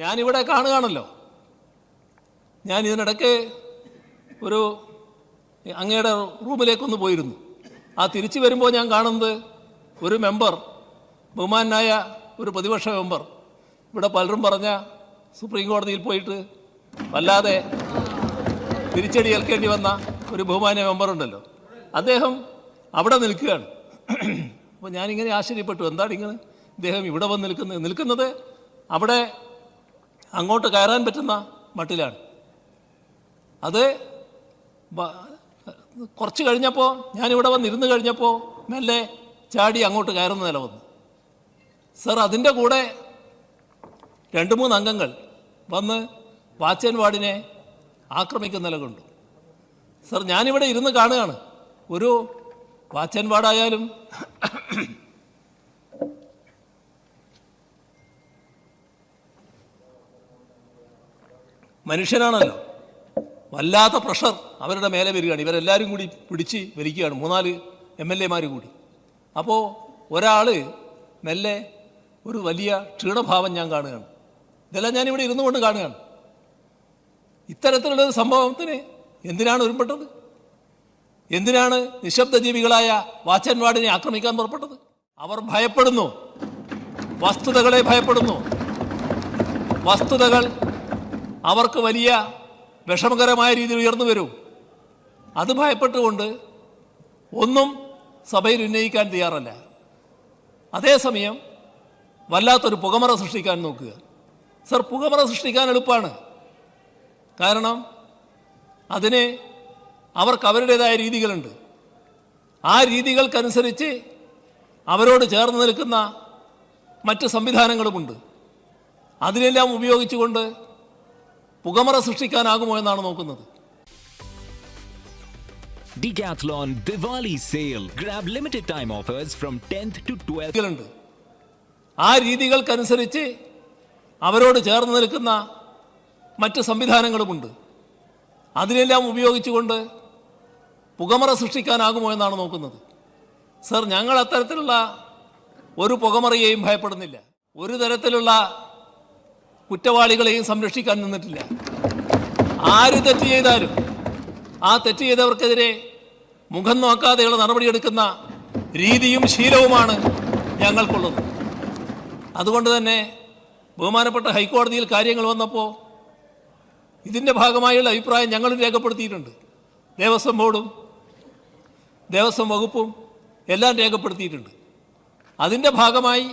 ഞാനിവിടെ കാണുകയാണല്ലോ. ഞാൻ ഇതിനിടയ്ക്ക് ഒരു അങ്ങയുടെ റൂമിലേക്കൊന്ന് പോയിരുന്നു. ആ തിരിച്ചു വരുമ്പോൾ ഞാൻ കാണുന്നത് ഒരു മെമ്പർ ബഹുമാനായ ഒരു പ്രതിപക്ഷ മെമ്പർ. ഇവിടെ പലരും പറഞ്ഞ സുപ്രീം കോടതിയിൽ പോയിട്ട് വല്ലാതെ തിരിച്ചടി ഏൽക്കേണ്ടി വന്ന ഒരു ബഹുമാന്യ മെമ്പറുണ്ടല്ലോ. അദ്ദേഹം അവിടെ നിൽക്കുകയാണ്. അപ്പോൾ ഞാനിങ്ങനെ ആശ്ചര്യപ്പെട്ടു. എന്താണ് ഇങ്ങനെ? ഇദ്ദേഹം ഇവിടെ വന്ന് നിൽക്കുന്നത്? നിൽക്കുന്നത് അവിടെ അങ്ങോട്ട് കയറാൻ പറ്റുന്ന മട്ടിലാണ്. അത് കുറച്ച് കഴിഞ്ഞപ്പോൾ ഞാനിവിടെ വന്നിരുന്ന് കഴിഞ്ഞപ്പോൾ മെല്ലെ ചാടി അങ്ങോട്ട് കയറുന്ന നില വന്നു. സർ അതിന്റെ കൂടെ രണ്ട് മൂന്ന് അംഗങ്ങൾ വന്ന് വാച്ചൻ വാർഡിനെ ആക്രമിക്കുന്ന നില കൊണ്ടു. സർ ഞാനിവിടെ ഇരുന്ന് കാണുകയാണ്. ഒരു വാച്ചൻ വാർഡായാലും മനുഷ്യനാണല്ലോ. വല്ലാത്ത പ്രഷർ അവരുടെ മേലെ വരികയാണ്. ഇവരെല്ലാവരും കൂടി പിടിച്ച് വലിക്കുകയാണ്. മൂന്നാൽ എം എൽ എമാർ കൂടി. അപ്പോൾ ഒരാൾ മെല്ലെ ഒരു വലിയ ക്ഷീണഭാവം ഞാൻ കാണുകയാണ്. ഇതെല്ലാം ഞാൻ ഇവിടെ ഇരുന്നു കൊണ്ട് കാണുകയാണ്. ഇത്തരത്തിലുള്ള സംഭവത്തിന് എന്തിനാണ് ഒരുപ്പെട്ടത് എന്തിനാണ് നിശബ്ദ ജീവികളായ വാച്ചൻവാടിനെ ആക്രമിക്കാൻ പുറപ്പെട്ടത്? അവർ ഭയപ്പെടുന്നു. വസ്തുതകളെ ഭയപ്പെടുന്നു. വസ്തുതകൾ അവർക്ക് വലിയ വിഷമകരമായ രീതിയിൽ ഉയർന്നു വരും. അത് ഭയപ്പെട്ടുകൊണ്ട് ഒന്നും സഭയിൽ ഉന്നയിക്കാൻ തയ്യാറല്ല. അതേസമയം വല്ലാത്തൊരു പുകമറ സൃഷ്ടിക്കാൻ നോക്കുക. സർ പുകമറ സൃഷ്ടിക്കാൻ എളുപ്പമാണ്. കാരണം അതിന് അവർക്ക് അവരുടേതായ രീതികളുണ്ട്. ആ രീതികൾക്കനുസരിച്ച് അവരോട് ചേർന്ന് നിൽക്കുന്ന മറ്റ് സംവിധാനങ്ങളുമുണ്ട്. അതിനെല്ലാം ഉപയോഗിച്ചുകൊണ്ട് പുകമറ സൃഷ്ടിക്കാനാകുമോ എന്നാണ് നോക്കുന്നത്. Decathlon Diwali sale. Grab limited time offers from 10th to 12th. രീതികളുണ്ട് ആ രീതികൾക്കനുസരിച്ച് അവരോട് ചേർന്ന് നിൽക്കുന്ന മറ്റ് സംവിധാനങ്ങളുമുണ്ട്. അതിനെല്ലാം ഉപയോഗിച്ചുകൊണ്ട് പുകമറ സൃഷ്ടിക്കാനാകുമോ എന്നാണ് നോക്കുന്നത്. സർ ഞങ്ങൾ അത്തരത്തിലുള്ള ഒരു പുകമറയെയും ഭയപ്പെടുന്നില്ല. ഒരു തരത്തിലുള്ള കുറ്റവാളികളെയും സംരക്ഷിക്കാൻ നിന്നിട്ടില്ല. ആര് തെറ്റ് ചെയ്താലും ആ തെറ്റ് ചെയ്തവർക്കെതിരെ മുഖം നോക്കാതെയുള്ള നടപടിയെടുക്കുന്ന രീതിയും ശീലവുമാണ് ഞങ്ങൾക്കുള്ളത്. അതുകൊണ്ട് തന്നെ ബഹുമാനപ്പെട്ട ഹൈക്കോടതിയിൽ കാര്യങ്ങൾ വന്നപ്പോൾ ഇതിന്റെ ഭാഗമായുള്ള അഭിപ്രായം ഞങ്ങളും രേഖപ്പെടുത്തിയിട്ടുണ്ട്. ദേവസ്വം ബോർഡും ദേവസ്വം വകുപ്പും എല്ലാം രേഖപ്പെടുത്തിയിട്ടുണ്ട്. അതിന്റെ ഭാഗമായി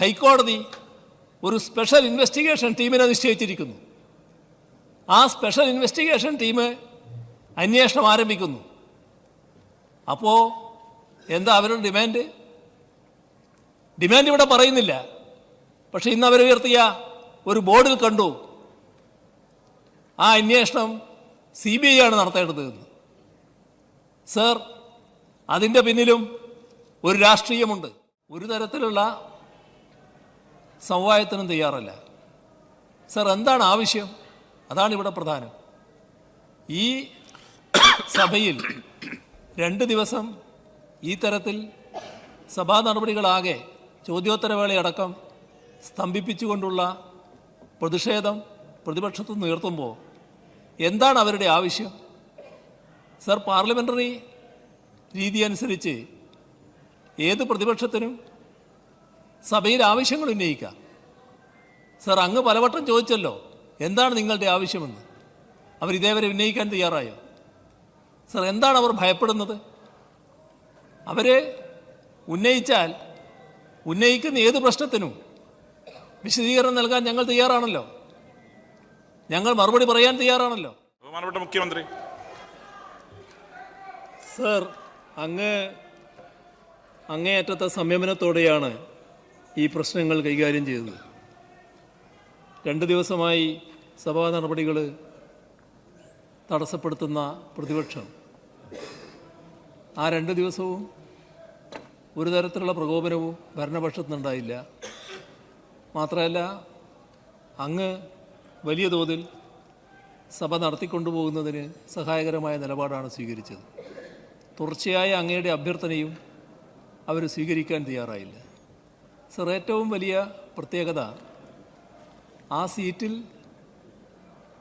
ഹൈക്കോടതി ഒരു സ്പെഷ്യൽ ഇൻവെസ്റ്റിഗേഷൻ ടീമിനെ നിശ്ചയിച്ചിരിക്കുന്നു. ആ സ്പെഷ്യൽ ഇൻവെസ്റ്റിഗേഷൻ ടീം അന്വേഷണം ആരംഭിക്കുന്നു. അപ്പോൾ എന്താ അവരുടെ ഡിമാൻഡ്? ഡിമാൻഡ് ഇവിടെ പറയുന്നില്ല. പക്ഷേ ഇന്ന് അവർ ഉയർത്തിയ ഒരു ബോർഡിൽ കണ്ടു. ആ അന്വേഷണം സി ബി ഐ ആണ് നടത്തേണ്ടത് എന്ന്. സർ അതിന്റെ പിന്നിലും ഒരു രാഷ്ട്രീയമുണ്ട്. ഒരു തരത്തിലുള്ള സമവായത്തിനും തയ്യാറല്ല. സർ എന്താണ് ആവശ്യം അതാണ് ഇവിടെ പ്രധാനം. ഈ സഭയിൽ രണ്ട് ദിവസം ഈ തരത്തിൽ സഭാ നടപടികളാകെ ചോദ്യോത്തരവേളയടക്കം സ്തംഭിപ്പിച്ചുകൊണ്ടുള്ള പ്രതിഷേധം പ്രതിപക്ഷത്തു ഉയർത്തുമ്പോൾ എന്താണ് അവരുടെ ആവശ്യം സർ പാർലമെന്ററി രീതി അനുസരിച്ച് ഏത് പ്രതിപക്ഷത്തിനും സഭയിൽ ആവശ്യങ്ങൾ ഉന്നയിക്കുക. സാർ അങ്ങ് പലവട്ടം ചോദിച്ചല്ലോ എന്താണ് നിങ്ങളുടെ ആവശ്യമെന്ന്. അവർ ഇതേവരെ ഉന്നയിക്കാൻ തയ്യാറായോ? സാർ എന്താണ് അവർ ഭയപ്പെടുന്നത്? അവർ ഉന്നയിച്ചാൽ ഉന്നയിക്കുന്ന ഏത് പ്രശ്നത്തിനും വിശദീകരണം നൽകാൻ ഞങ്ങൾ തയ്യാറാണല്ലോ. ഞങ്ങൾ മറുപടി പറയാൻ തയ്യാറാണല്ലോ. ബഹുമാനപ്പെട്ട മുഖ്യമന്ത്രി. സർ അങ്ങ് അങ്ങേയറ്റത്തെ സംയമനത്തോടെയാണ് ഈ പ്രശ്നങ്ങൾ കൈകാര്യം ചെയ്തത്. രണ്ട് ദിവസമായി സഭാ നടപടികൾ തടസ്സപ്പെടുത്തുന്ന പ്രതിപക്ഷം. ആ രണ്ട് ദിവസവും ഒരു തരത്തിലുള്ള പ്രകോപനവും ഭരണപക്ഷത്തിനുണ്ടായില്ല. മാത്രമല്ല അങ്ങ് വലിയ തോതിൽ സഭ നടത്തിക്കൊണ്ടുപോകുന്നതിന് സഹായകരമായ നിലപാടാണ് സ്വീകരിച്ചത്. തുടർച്ചയായ അങ്ങയുടെ അഭ്യർത്ഥനയും അവർ സ്വീകരിക്കാൻ തയ്യാറായില്ല. സർ ഏറ്റവും വലിയ പ്രത്യേകത ആ സീറ്റിൽ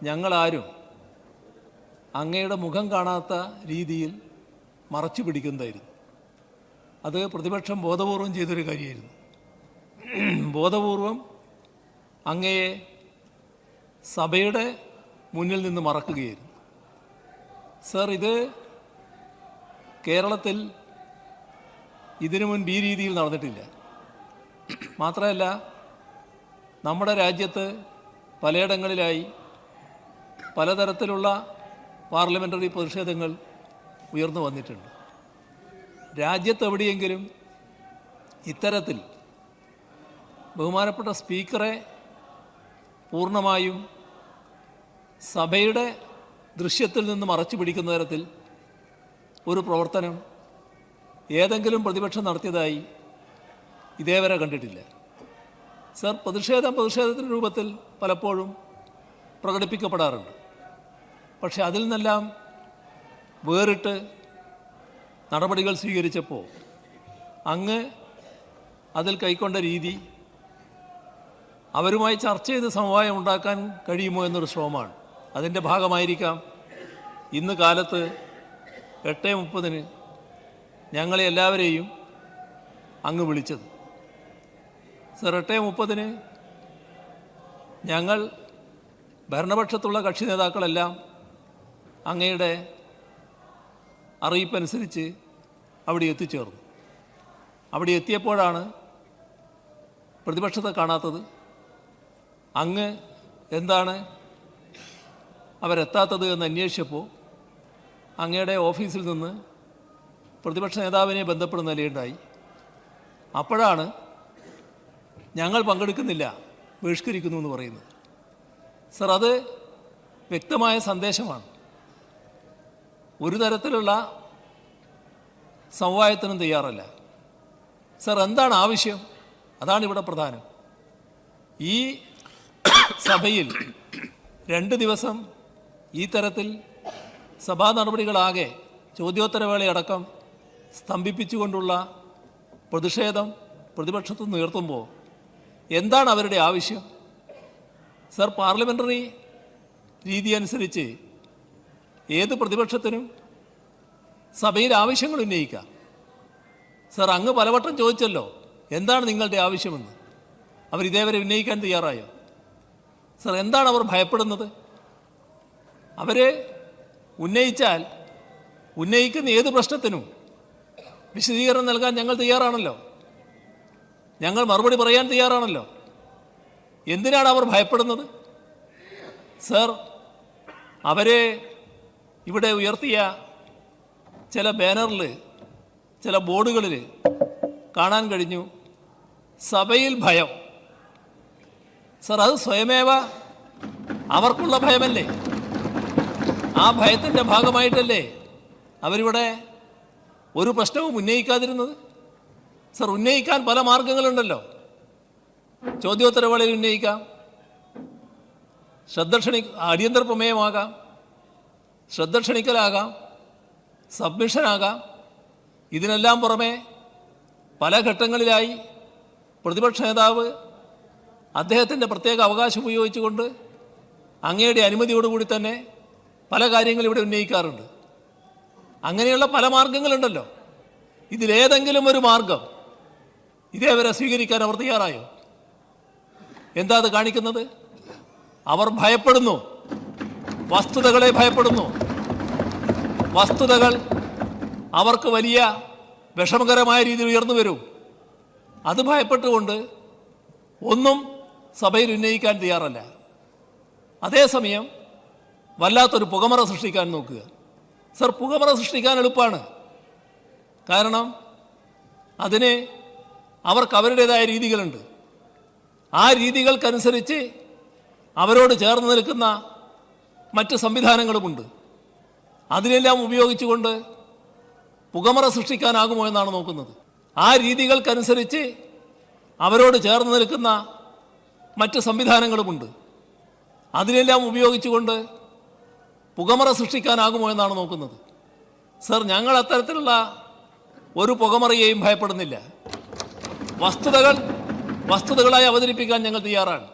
ഞങ്ങളാരും അങ്ങയുടെ മുഖം കാണാത്ത രീതിയിൽ മറച്ചു പിടിക്കുന്നതായിരുന്നു. അത് പ്രതിപക്ഷം ബോധപൂർവം ചെയ്തൊരു കാര്യമായിരുന്നു. ബോധപൂർവം അങ്ങയെ സഭയുടെ മുന്നിൽ നിന്ന് മറക്കുകയായിരുന്നു. സർ ഇത് കേരളത്തിൽ ഇതിനു മുൻപ് ഈ രീതിയിൽ നടന്നിട്ടില്ല. മാത്രമല്ല നമ്മുടെ രാജ്യത്ത് പലയിടങ്ങളിലായി പലതരത്തിലുള്ള പാർലമെന്ററി പ്രതിഷേധങ്ങൾ ഉയർന്നു വന്നിട്ടുണ്ട്. രാജ്യത്തെവിടെയെങ്കിലും ഇത്തരത്തിൽ ബഹുമാനപ്പെട്ട സ്പീക്കറെ പൂർണമായും സഭയുടെ ദൃശ്യത്തിൽ നിന്ന് മറച്ചു പിടിക്കുന്ന തരത്തിൽ ഒരു പ്രവർത്തനം ഏതെങ്കിലും പ്രതിപക്ഷം നടത്തിയതായി ഇതേവരെ കണ്ടിട്ടില്ല. സർ പ്രതിഷേധം പ്രതിഷേധത്തിന്റെ രൂപത്തിൽ പലപ്പോഴും പ്രകടിപ്പിക്കപ്പെടാറുണ്ട്. പക്ഷെ അതിൽ നിന്നെല്ലാം വേറിട്ട് നടപടികൾ സ്വീകരിച്ചപ്പോൾ അങ്ങ് അതിൽ കൈക്കൊണ്ട രീതി അവരുമായി ചർച്ച ചെയ്ത് സമവായം ഉണ്ടാക്കാൻ കഴിയുമോ എന്നൊരു ശ്രമമാണ്. അതിന്റെ ഭാഗമായിരിക്കാം ഇന്ന് കാലത്ത് എട്ട് മുപ്പതിന് ഞങ്ങളെ എല്ലാവരെയും അങ്ങ് വിളിച്ചത്. സർ മുപ്പതിന് ഞങ്ങൾ ഭരണപക്ഷത്തുള്ള കക്ഷി നേതാക്കളെല്ലാം അങ്ങയുടെ അറിയിപ്പനുസരിച്ച് അവിടെ എത്തിച്ചേർന്നു. അവിടെ എത്തിയപ്പോഴാണ് പ്രതിപക്ഷത്തെ കാണാത്തത്. അങ്ങ് എന്താണ് അവരെത്താത്തത് എന്ന് അന്വേഷിച്ചപ്പോൾ അങ്ങയുടെ ഓഫീസിൽ നിന്ന് പ്രതിപക്ഷ നേതാവിനെ ബന്ധപ്പെടുന്ന നിലയുണ്ടായി. അപ്പോഴാണ് ഞങ്ങൾ പങ്കെടുക്കുന്നില്ല. ബഹിഷ്കരിക്കുന്നു എന്ന് പറയുന്നത് സർ അത് വ്യക്തമായ സന്ദേശമാണ്. ഒരു തരത്തിലുള്ള സമവായത്തിനും തയ്യാറല്ല. സർ എന്താണ് ആവശ്യം അതാണ് ഇവിടെ പ്രധാനം. ഈ സഭയിൽ രണ്ട് ദിവസം ഈ തരത്തിൽ സഭാ നടപടികളാകെ ചോദ്യോത്തരവേളയടക്കം സ്തംഭിപ്പിച്ചുകൊണ്ടുള്ള പ്രതിഷേധം പ്രതിപക്ഷത്തു ഉയർത്തുമ്പോൾ എന്താണ് അവരുടെ ആവശ്യം? സർ പാർലമെന്ററി രീതി അനുസരിച്ച് ഏത് പ്രതിപക്ഷത്തിനും സഭയിൽ ആവശ്യങ്ങൾ ഉന്നയിക്കാം. സർ അങ്ങ് പലവട്ടം ചോദിച്ചല്ലോ എന്താണ് നിങ്ങളുടെ ആവശ്യമെന്ന്. അവർ ഇതേവരെ ഉന്നയിക്കാൻ തയ്യാറായോ? സർ എന്താണ് അവർ ഭയപ്പെടുന്നത്? അവർ ഉന്നയിച്ചാൽ ഉന്നയിക്കുന്ന ഏത് പ്രശ്നത്തിനും വിശദീകരണം നൽകാൻ ഞങ്ങൾ തയ്യാറാണല്ലോ. ഞങ്ങൾ മറുപടി പറയാൻ തയ്യാറാണല്ലോ. എന്തിനാണ് അവർ ഭയപ്പെടുന്നത്? സർ അവരെ ഇവിടെ ഉയർത്തിയ ചില ബാനറിൽ ചില ബോർഡുകളിൽ കാണാൻ കഴിഞ്ഞു. സഭയിൽ ഭയം. സർ അത് സ്വയമേവ അവർക്കുള്ള ഭയമല്ലേ? ആ ഭയത്തിന്റെ ഭാഗമായിട്ടല്ലേ അവരിവിടെ ഒരു പ്രശ്നവും ഉന്നയിക്കാതിരുന്നത്? സർ ഉന്നയിക്കാൻ പല മാർഗങ്ങളുണ്ടല്ലോ. ചോദ്യോത്തരവേളയിൽ ഉന്നയിക്കാം. ശ്രദ്ധ ക്ഷണി അടിയന്തര പ്രമേയമാകാം. ശ്രദ്ധ ക്ഷണിക്കലാകാം. സബ്മിഷനാകാം. ഇതിനെല്ലാം പുറമെ പല ഘട്ടങ്ങളിലായി പ്രതിപക്ഷ നേതാവ് അദ്ദേഹത്തിന്റെ പ്രത്യേക അവകാശം ഉപയോഗിച്ചുകൊണ്ട് അങ്ങയുടെ അനുമതിയോടുകൂടി തന്നെ പല കാര്യങ്ങളും ഇവിടെ ഉന്നയിക്കാറുണ്ട്. അങ്ങനെയുള്ള പല മാർഗങ്ങളുണ്ടല്ലോ. ഇതിലേതെങ്കിലും ഒരു മാർഗം ഇതേവരെ സ്വീകരിക്കാൻ അവർ തയ്യാറായോ? എന്താ അത് കാണിക്കുന്നത്? അവർ ഭയപ്പെടുന്നു. വസ്തുതകളെ ഭയപ്പെടുന്നു. വസ്തുതകൾ അവർക്ക് വലിയ വിഷമകരമായ രീതിയിൽ ഉയർന്നു വരും. അത് ഭയപ്പെട്ടുകൊണ്ട് ഒന്നും സഭയിൽ ഉന്നയിക്കാൻ തയ്യാറല്ല. അതേസമയം വല്ലാത്തൊരു പുകമറ സൃഷ്ടിക്കാൻ നോക്കുക. സർ പുകമറ സൃഷ്ടിക്കാൻ എളുപ്പമാണ്. കാരണം അതിന് അവർക്ക് അവരുടേതായ രീതികളുണ്ട്. ആ രീതികൾക്കനുസരിച്ച് അവരോട് ചേർന്ന് നിൽക്കുന്ന മറ്റ് സംവിധാനങ്ങളുമുണ്ട്. അതിനെല്ലാം ഉപയോഗിച്ചുകൊണ്ട് പുകമറ സൃഷ്ടിക്കാനാകുമോ എന്നാണ് നോക്കുന്നത്. ആ രീതികൾക്കനുസരിച്ച് അവരോട് ചേർന്ന് നിൽക്കുന്ന മറ്റ് സംവിധാനങ്ങളുമുണ്ട്. അതിനെല്ലാം ഉപയോഗിച്ചുകൊണ്ട് പുകമറ സൃഷ്ടിക്കാനാകുമോ എന്നാണ് നോക്കുന്നത്. സർ ഞങ്ങൾ അത്തരത്തിലുള്ള ഒരു പുകമറയെയും ഭയപ്പെടുന്നില്ല. വസ്തുതകൾ വസ്തുതകളായി അവതരിപ്പിക്കാൻ ഞങ്ങൾ തയ്യാറാണ്.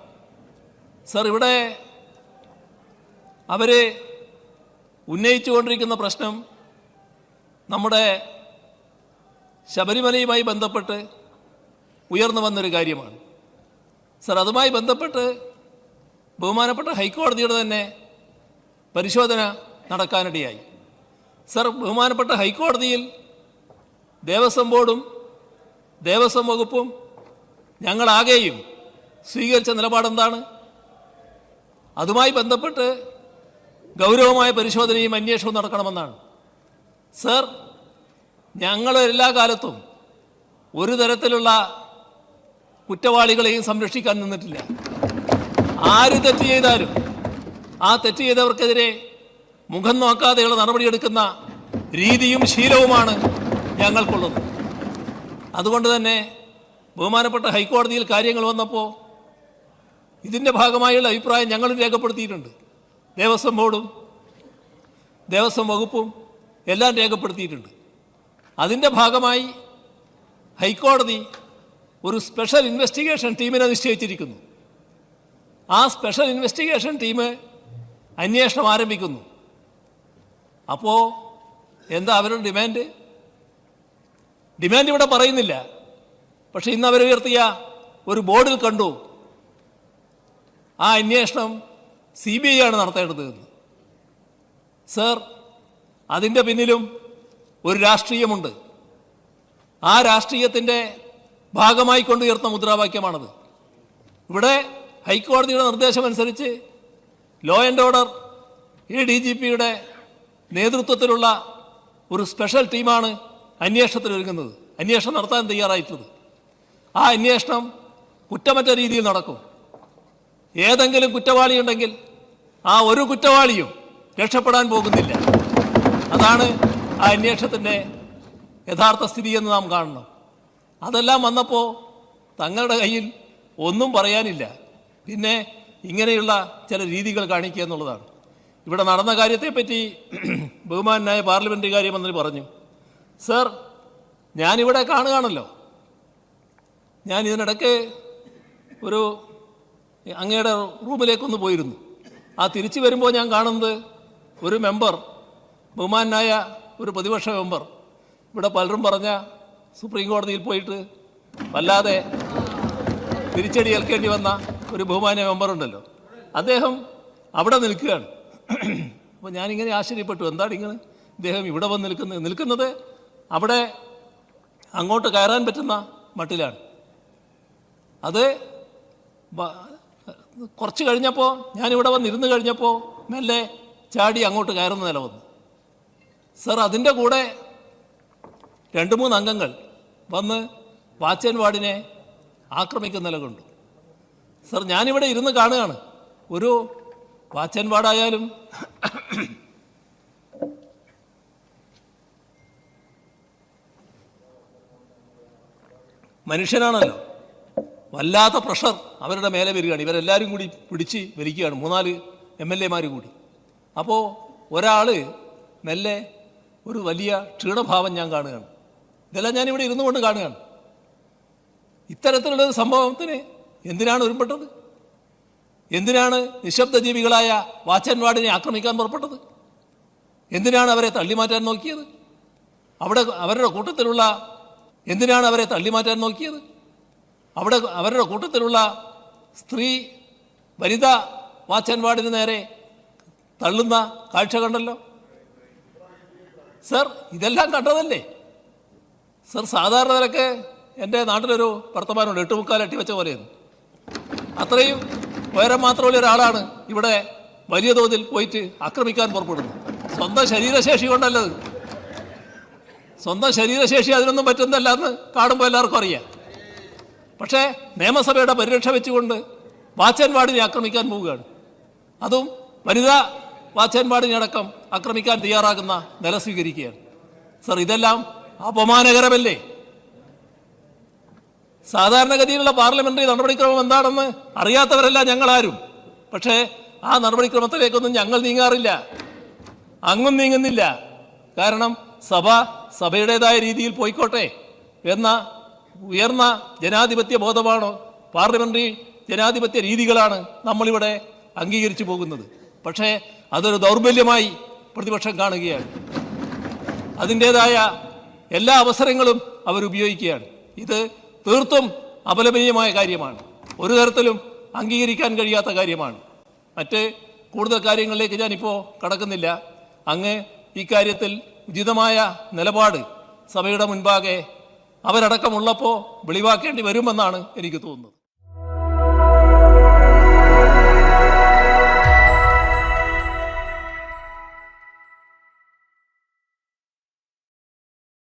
സർ ഇവിടെ അവർ ഉന്നയിച്ചുകൊണ്ടിരിക്കുന്ന പ്രശ്നം നമ്മുടെ ശബരിമലയുമായി ബന്ധപ്പെട്ട് ഉയർന്നു വന്നൊരു കാര്യമാണ്. സർ അതുമായി ബന്ധപ്പെട്ട് ബഹുമാനപ്പെട്ട ഹൈക്കോടതിയുടെ തന്നെ പരിശോധന നടക്കാനിടയായി. സർ ബഹുമാനപ്പെട്ട ഹൈക്കോടതിയിൽ ദേവസ്വം ബോർഡും ദേവസ്വം വകുപ്പും ഞങ്ങളാകെയും സ്വീകരിച്ച നിലപാടെന്താണ്? അതുമായി ബന്ധപ്പെട്ട് ഗൗരവമായ പരിശോധനയും അന്വേഷണവും നടക്കണമെന്നാണ്. സർ ഞങ്ങൾ എല്ലാ കാലത്തും ഒരു തരത്തിലുള്ള കുറ്റവാളികളെയും സംരക്ഷിക്കാൻ നിന്നിട്ടില്ല. ആര് തെറ്റ് ചെയ്താലും ആ തെറ്റ് ചെയ്തവർക്കെതിരെ മുഖം നോക്കാതെയുള്ള നടപടിയെടുക്കുന്ന രീതിയും ശീലവുമാണ് ഞങ്ങൾക്കുള്ളത്. അതുകൊണ്ട് തന്നെ ബഹുമാനപ്പെട്ട ഹൈക്കോടതിയിൽ കാര്യങ്ങൾ വന്നപ്പോൾ ഇതിന്റെ ഭാഗമായുള്ള അഭിപ്രായം ഞങ്ങളും രേഖപ്പെടുത്തിയിട്ടുണ്ട്. ദേവസ്വം ബോർഡും ദേവസ്വം വകുപ്പും എല്ലാം രേഖപ്പെടുത്തിയിട്ടുണ്ട്. അതിന്റെ ഭാഗമായി ഹൈക്കോടതി ഒരു സ്പെഷ്യൽ ഇൻവെസ്റ്റിഗേഷൻ ടീമിനെ നിശ്ചയിച്ചിരിക്കുന്നു. ആ സ്പെഷ്യൽ ഇൻവെസ്റ്റിഗേഷൻ ടീം അന്വേഷണം ആരംഭിക്കുന്നു. അപ്പോൾ എന്താ അവരുടെ ഡിമാൻഡ്? ഡിമാൻഡ് ഇവിടെ പറയുന്നില്ല. പക്ഷെ ഇന്ന് അവർ ഉയർത്തിയ ഒരു ബോർഡിൽ കണ്ടു. ആ അന്വേഷണം സി ബി ഐ ആണ് നടത്തേണ്ടത് എന്ന്. സർ അതിന്റെ പിന്നിലും ഒരു രാഷ്ട്രീയമുണ്ട്. ആ രാഷ്ട്രീയത്തിന്റെ ഭാഗമായി കൊണ്ടുയർന്ന മുദ്രാവാക്യമാണത്. ഇവിടെ ഹൈക്കോടതിയുടെ നിർദ്ദേശമനുസരിച്ച് ലോ ആൻഡ് ഓർഡർ ഈ ഡി ജി പിയുടെ നേതൃത്വത്തിലുള്ള ഒരു സ്പെഷ്യൽ ടീമാണ് അന്വേഷണത്തിനൊരുങ്ങുന്നത് അന്വേഷണം നടത്താൻ തയ്യാറായിട്ടുള്ളത് ആ അന്വേഷണം കുറ്റമറ്റ രീതിയിൽ നടക്കും. ഏതെങ്കിലും കുറ്റവാളി ഉണ്ടെങ്കിൽ ആ ഒരു കുറ്റവാളിയും രക്ഷപ്പെടാൻ പോകുന്നില്ല. അതാണ് ആ അന്വേഷണത്തിന്റെ യഥാർത്ഥ സ്ഥിതി എന്ന് നാം കാണണം. അതെല്ലാം വന്നപ്പോൾ തങ്ങളുടെ കയ്യിൽ ഒന്നും പറയാനില്ല. പിന്നെ ഇങ്ങനെയുള്ള ചില രീതികൾ കാണിക്കുക എന്നുള്ളതാണ്. ഇവിടെ നടന്ന കാര്യത്തെപ്പറ്റി ബഹുമാനായ പാർലമെന്ററി കാര്യമന്ത്രി പറഞ്ഞു. സർ ഞാനിവിടെ കാണുകയാണല്ലോ. ഞാൻ ഇതിനിടയ്ക്ക് ഒരു അങ്ങയുടെ റൂമിലേക്കൊന്ന് പോയിരുന്നു. ആ തിരിച്ചു വരുമ്പോൾ ഞാൻ കാണുന്നത് ഒരു മെമ്പർ ബഹുമാനായ ഒരു പ്രതിപക്ഷ മെമ്പർ. ഇവിടെ പലരും പറഞ്ഞ സുപ്രീം കോടതിയിൽ പോയിട്ട് വല്ലാതെ തിരിച്ചടി ഏൽക്കേണ്ടി വന്ന ഒരു ബഹുമാന്യ മെമ്പർ ഉണ്ടല്ലോ. അദ്ദേഹം അവിടെ നിൽക്കുകയാണ്. അപ്പോൾ ഞാനിങ്ങനെ ആശ്ചര്യപ്പെട്ടു. എന്താണ് ഇങ്ങനെ? ഇദ്ദേഹം ഇവിടെ വന്ന് നിൽക്കുന്നത്? നിൽക്കുന്നത് അവിടെ അങ്ങോട്ട് കയറാൻ പറ്റുന്ന മട്ടിലാണ്. അത് കുറച്ച് കഴിഞ്ഞപ്പോൾ ഞാനിവിടെ വന്നിരുന്ന് കഴിഞ്ഞപ്പോൾ മെല്ലെ ചാടി അങ്ങോട്ട് കയറുന്ന നില വന്നു. സർ അതിന്റെ കൂടെ രണ്ട് മൂന്ന് അംഗങ്ങൾ വന്ന് വാച്ചൻ വാർഡിനെ ആക്രമിക്കുന്ന നില കൊണ്ടു. സർ ഞാനിവിടെ ഇരുന്ന് കാണുകയാണ്. ഒരു വാച്ചൻ വാർഡായാലും മനുഷ്യനാണല്ലോ. വല്ലാത്ത പ്രഷർ അവരുടെ മേലെ വരികയാണ്. ഇവരെല്ലാവരും കൂടി പിടിച്ച് വലിക്കുകയാണ്. മൂന്നാൽ എം എൽ എമാർ കൂടി. അപ്പോൾ ഒരാൾ മെല്ലെ ഒരു വലിയ ക്ഷീണഭാവം ഞാൻ കാണുകയാണ്. ഇതെല്ലാം ഞാനിവിടെ ഇരുന്നു കൊണ്ട് കാണുകയാണ്. ഇത്തരത്തിലുള്ള സംഭവത്തിന് എന്തിനാണ് ഒരുപ്പെട്ടത് എന്തിനാണ് നിശബ്ദ ജീവികളായ വാച്ചൻവാടിനെ ആക്രമിക്കാൻ പുറപ്പെട്ടത്? എന്തിനാണ് അവരെ തള്ളിമാറ്റാൻ നോക്കിയത്? അവിടെ അവരുടെ കൂട്ടത്തിലുള്ള എന്തിനാണ് അവരെ തള്ളിമാറ്റാൻ നോക്കിയത്? അവിടെ അവരുടെ കൂട്ടത്തിലുള്ള സ്ത്രീ വനിത വാച്ചൻപാടിന് നേരെ തള്ളുന്ന കാഴ്ച കണ്ടല്ലോ. സർ ഇതെല്ലാം കണ്ടതല്ലേ? സർ സാധാരണ നിലയ്ക്ക് എന്റെ നാട്ടിലൊരു വർത്തമാനമുണ്ട് എട്ടുമുക്കാൽ അട്ടി വെച്ച പോലെയെന്ന് അത്രയും ഉയരം മാത്രമുള്ള ഒരാളാണ് ഇവിടെ വലിയ തോതിൽ പോയിട്ട് ആക്രമിക്കാൻ പുറപ്പെടുന്നത്. സ്വന്തം ശരീരശേഷി കൊണ്ടല്ലത്. സ്വന്തം ശരീരശേഷി അതിനൊന്നും പറ്റുന്നതല്ല എന്ന് കാണുമ്പോൾ എല്ലാവർക്കും അറിയാം. പക്ഷേ നിയമസഭയുടെ പരിരക്ഷ വെച്ചുകൊണ്ട് വാച്ചൻവാടിനെ ആക്രമിക്കാൻ പോവുകയാണ്. അതും വനിതാ വാച്ചൻവാടിനെ അടക്കം ആക്രമിക്കാൻ തയ്യാറാകുന്ന നില സ്വീകരിക്കുകയാണ്. സർ ഇതെല്ലാം അപമാനകരമല്ലേ? സാധാരണഗതിയിലുള്ള പാർലമെന്ററി നടപടിക്രമം എന്താണെന്ന് അറിയാത്തവരല്ല ഞങ്ങളാരും. പക്ഷേ ആ നടപടിക്രമത്തിലേക്കൊന്നും ഞങ്ങൾ നീങ്ങാറില്ല. അങ്ങും നീങ്ങുന്നില്ല. കാരണം സഭ സഭയുടേതായ രീതിയിൽ പോയിക്കോട്ടെ എന്ന ഉയർന്ന ജനാധിപത്യ ബോധമാണ്? പാർലമെന്ററി ജനാധിപത്യ രീതികളാണ് നമ്മളിവിടെ അംഗീകരിച്ചു പോകുന്നത്. പക്ഷേ അതൊരു ദൗർബല്യമായി പ്രതിപക്ഷം കാണുകയാണ്. അതിന്റേതായ എല്ലാ അവസരങ്ങളും അവരുപയോഗിക്കുകയാണ്. ഇത് തീർത്തും അപലപനീയമായ കാര്യമാണ്. ഒരു തരത്തിലും അംഗീകരിക്കാൻ കഴിയാത്ത കാര്യമാണ്. മറ്റ് കൂടുതൽ കാര്യങ്ങളിലേക്ക് ഞാനിപ്പോൾ കടക്കുന്നില്ല. അങ്ങ് ഇക്കാര്യത്തിൽ ഉചിതമായ നിലപാട് സഭയുടെ മുൻപാകെ അവരടക്കമുള്ളപ്പോൾ വെളിവാക്കേണ്ടി വരുമെന്നാണ് എനിക്ക് തോന്നുന്നത്.